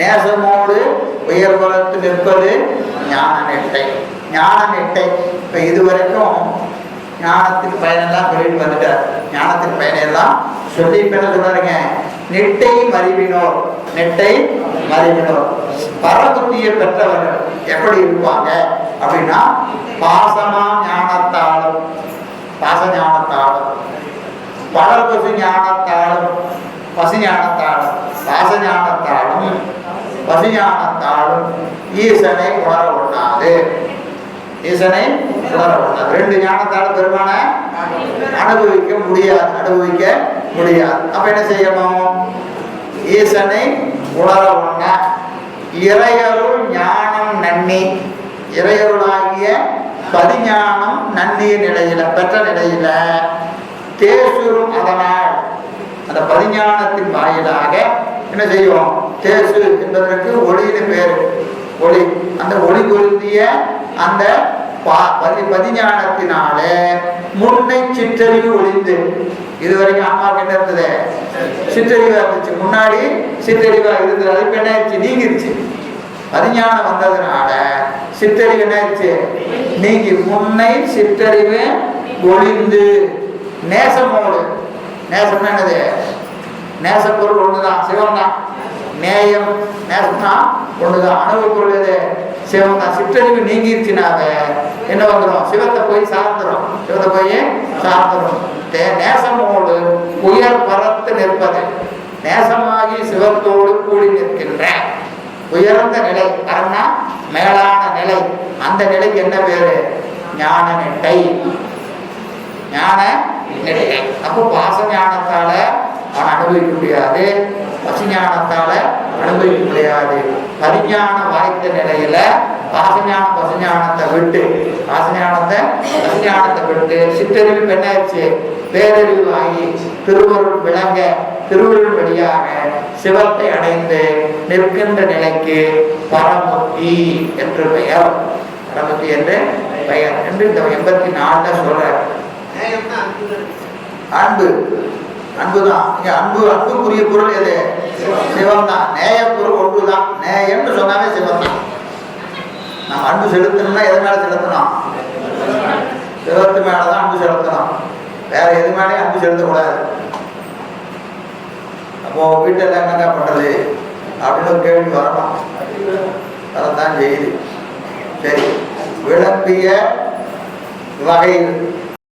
நேசமோடு உயர்புறத்து நிற்பது ஞான நெட்டை. ஞான நெட்டை. இப்போ இதுவரைக்கும் ஞானத்தின் பயனெல்லாம் சொல்லிட்டு வந்துட்டார். ஞானத்தின் பயனையெல்லாம் சொல்லி இப்போ என்ன சொல்றாருங்க? நெட்டை மறிவினோர் நெட்டை மறிவினோர் பரபுத்தியை பெற்றவர்கள் எப்படி இருப்பாங்க? அப்படின்னா பாசமா ஞானத்தாலும் பாச ஞானத்தாலும் பலர் பசு ஞானத்தாலும் பசு ஞானத்தாலும் பாச ஞானத்தாலும் பசியானத்தாலும் ஈசனை உணர ஒண்ணாது ஈசனை உணர ஒண்ணாது ரெண்டு ஞானத்தாலும் பெருமான அனுபவிக்க முடியாது அனுபவிக்க முடியாது. அப்ப என்ன செய்யணும்? ஈசனை உணர ஒண்ண இறையருள் ஞானம் நன்னி. இறையருளாகிய பதிஞானம் நன்னிய நிலையில பெற்ற நிலையில தேசுரும் அதனால் அந்த பதிஞானத்தின் வாயிலாக என்ன செய்வோம்? தேசு என்பதற்கு ஒளின்னு பேரு. ஒளி. அந்த ஒளி பொருந்திய அந்த பா- பதி பதிஞானத்தினாலே முன்னை சிற்றறிவு ஒளிந்து. இது வரைக்கும் அம்மாவுக்கு என்ன இருந்தது. சிற்றறிவா இருந்துச்சு. முன்னாடி சிற்றறிவா இருந்தது. அதுக்கு என்ன ஆயிடுச்சு? நீங்கிருச்சு. பதிஞானம் வந்ததுனால சிற்றறிவு என்ன ஆயிடுச்சு? நீங்கி. முன்னை சிற்றறிவு ஒளிந்து. நேசமோடு. நேசம்னா என்னது? நேசப்பொருள் ஒண்ணுதான் சிவம் தான் நேயம் நேசம்னா ஒண்ணுதான் தான் பொருள் எது? சிவம் தான் சிற்றறிவு நீங்கிருச்சுனாவே என்ன வந்துடும் சிவத்தை போய் சார்ந்துடும் சிவத்தை போய் சார்ந்துடும் தே- நேசமோடு உயர் பரத்து நிற்பது. நேசமாகி சிவத்தோடு கூடி நிற்கின்ற உயர்ந்த நிலை. காரணம்னா மேலான நிலை. அந்த நிலைக்கு என்ன பேரு? ஞான நெட்டை. ஞான நெட்டை. அப்போ பாச ஞானத்தால அவன் அனுபவிக்க முடியாது. பசு ஞானத்தால அனுபவிக்க முடியாது. பரிஞானம் வாய்த்த நிலையில பாசஞானம் பசுஞானத்தை விட்டு பாசஞானத்தை பசுஞானத்தை விட்டு சிற்றறிவு பெண்ணாச்சு பேரறிவு ஆகி திருவருள் விளங்க திருவருள் வழியாக சிவத்தை அடைந்து நிற்கின்ற நிலைக்கு பரமுத்தி என்று பெயர். பரமுத்தி என்று பெயர். என்று இந்த எண்பத்தி நாலுல சொல்றார். அன்பு. அன்புதான். அன்பு அன்புக்குரிய பொருள் எது? சிவம் தான் நேய பொருள் ஒன்றுதான். நேயம்னு சொன்னாவே சிவம் தான் நம்ம அன்பு செலுத்தணும்னா எது மேல செலுத்தணும்? சிவத்து மேலதான் அன்பு செலுத்தணும். வேற எது மேலேயும் அன்பு செலுத்தக்கூடாது. அப்போ வீட்டில் என்னங்க பண்றது? அப்படின்னு ஒரு கேள்வி வரணும். வரத்தான் செய்யுது. சரி. விளம்பிய வகையில்